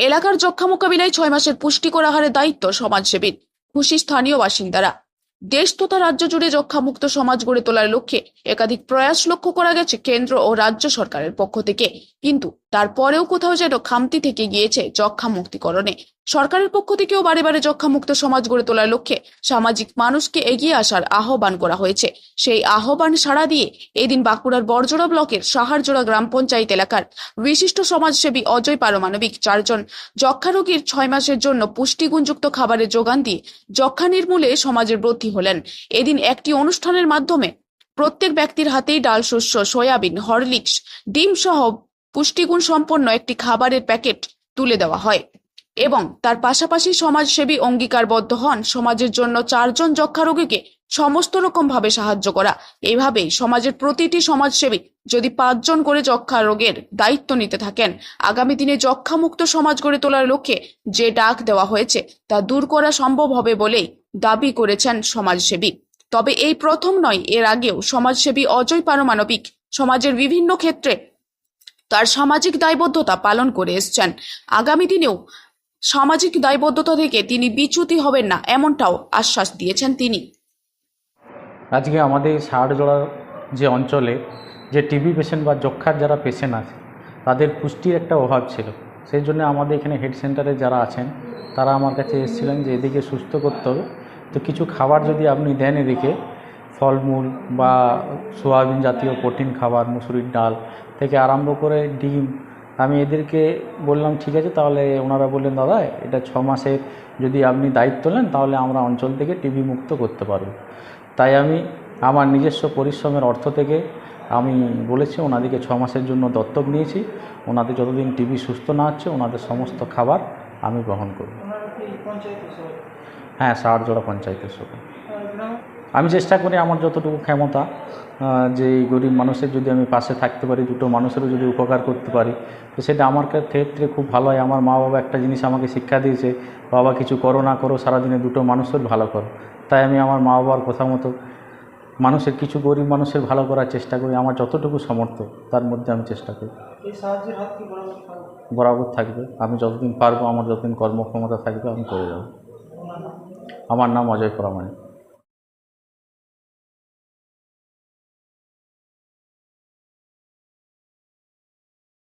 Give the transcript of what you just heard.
এলাকার যক্ষা মোকাবিলায় ছয় মাসের পুষ্টিকর আহারের দায়িত্ব সমাজসেবীর, খুশি স্থানীয় বাসিন্দারা। দেশ তথা রাজ্য জুড়ে যক্ষামুক্ত সমাজ গড়ে তোলার লক্ষ্যে একাধিক প্রয়াস লক্ষ্য করা গেছে কেন্দ্র ও রাজ্য সরকারের পক্ষ থেকে। কিন্তু তারপরেও কোথাও যেন খামতি থেকে গিয়েছে যক্ষা মুক্তিকরণে। সরকারের পক্ষ থেকেও বারে বারে যক্ষামুক্ত সমাজ গড়ে তোলার লক্ষ্যে সামাজিক মানুষকে এগিয়ে আসার আহ্বান করা হয়েছে। সেই আহ্বান সাড়া দিয়ে এদিন বাঁকুড়ার বরজোড়া ব্লকের সাহারজোড়া গ্রাম পঞ্চায়েত এলাকার বিশিষ্ট সমাজসেবী অজয় পারমাণবিক চারজন যক্ষা রোগীর ছয় মাসের জন্য পুষ্টিগুণযুক্ত খাবারের যোগান দিয়ে যক্ষা নির্মূলে সমাজের ব্রতী হলেন। এদিন একটি অনুষ্ঠানের মাধ্যমে প্রত্যেক ব্যক্তির হাতেই ডাল, শস্য, সয়াবিন, হরলিক্স, ডিম সহ পুষ্টিগুণ সম্পন্ন একটি খাবারের প্যাকেট তুলে দেওয়া হয়। এবং তার পাশাপাশি সমাজসেবী অঙ্গীকারবদ্ধ হন। সমাজের জন্য চারজন যক্ষা রোগীকে সমস্ত রকম ভাবে সাহায্য করা। এইভাবেই সমাজের প্রতিটি সমাজসেবী যদি পাঁচজন করে যক্ষা রোগের দায়িত্ব নিতে থাকেন, আগামী দিনে যক্ষামুক্ত সমাজ গড়ে তোলার লক্ষ্যে যে ডাক দেওয়া হয়েছে, তা দূর করা সম্ভব হবে বলেই দাবি করেছেন সমাজসেবী। তবে এই প্রথম নয়, এর আগেও সমাজসেবী অজয় পারমাণবিক সমাজের বিভিন্ন ক্ষেত্রে তার সামাজিক দায়বদ্ধতা পালন করে এসছেন। আগামী দিনেও সামাজিক দায়বদ্ধতা থেকে তিনি বিচ্যুতি হবেন না, এমনটাও আশ্বাস দিয়েছেন তিনি। আজকে আমাদের সাহারজোড়ার যে অঞ্চলে যে টিবি পেশেন্ট বা যক্ষার যারা পেশেন্ট আছে, তাদের পুষ্টির একটা অভাব ছিল। সেই জন্য আমাদের এখানে হেড সেন্টারে যারা আছেন, তারা আমার কাছে এসেছিলেন যে এদিকে সুস্থ করতে হবে। তো কিছু খাবার যদি আপনি দেন এদিকে, ফলমূল বা সোয়াবিন জাতীয় প্রোটিন খাবার, মুসুরির ডাল থেকে আরম্ভ করে ডিম আমি এদেরকে বললাম ঠিক আছে তাহলে ওনারা বললেন দাদা এটা ছ মাসের যদি আপনি দায়িত্ব নেন তাহলে আমরা অঞ্চল থেকে টিবি মুক্ত করতে পারব। তাই আমি আমার নিজস্ব পরিশ্রমের অর্থ থেকে আমি বলেছি ওনাদেরকে ছ মাসের জন্য দত্তক নিয়েছি। ওনাদের যতদিন টিবি সুস্থ না হচ্ছে ওনাদের সমস্ত খাবার আমি গ্রহণ করব। হ্যাঁ ষাটজোড়া পঞ্চায়েতের সাথে আমি চেষ্টা করি আমার যতটুকু ক্ষমতা যে গরিব মানুষের যদি আমি পাশে থাকতে পারি দুটো মানুষেরও যদি উপকার করতে পারি তো সেটা আমার ক্ষেত্রে খুব ভালো হয়। আমার মা বাবা একটা জিনিস আমাকে শিক্ষা দিয়েছে বাবা কিছু করো না করো সারাদিনে দুটো মানুষের ভালো করো। তাই আমি আমার মা বাবার কথা মতো মানুষের কিছু গরিব মানুষের ভালো করার চেষ্টা করি। আমার যতটুকু সমর্থ তার মধ্যে আমি চেষ্টা করি। বরাবর থাকবে? আমি যতদিন পারব আমার যতদিন কর্মক্ষমতা থাকবে আমি করে যাব। আমার নাম অজয় পরামানিক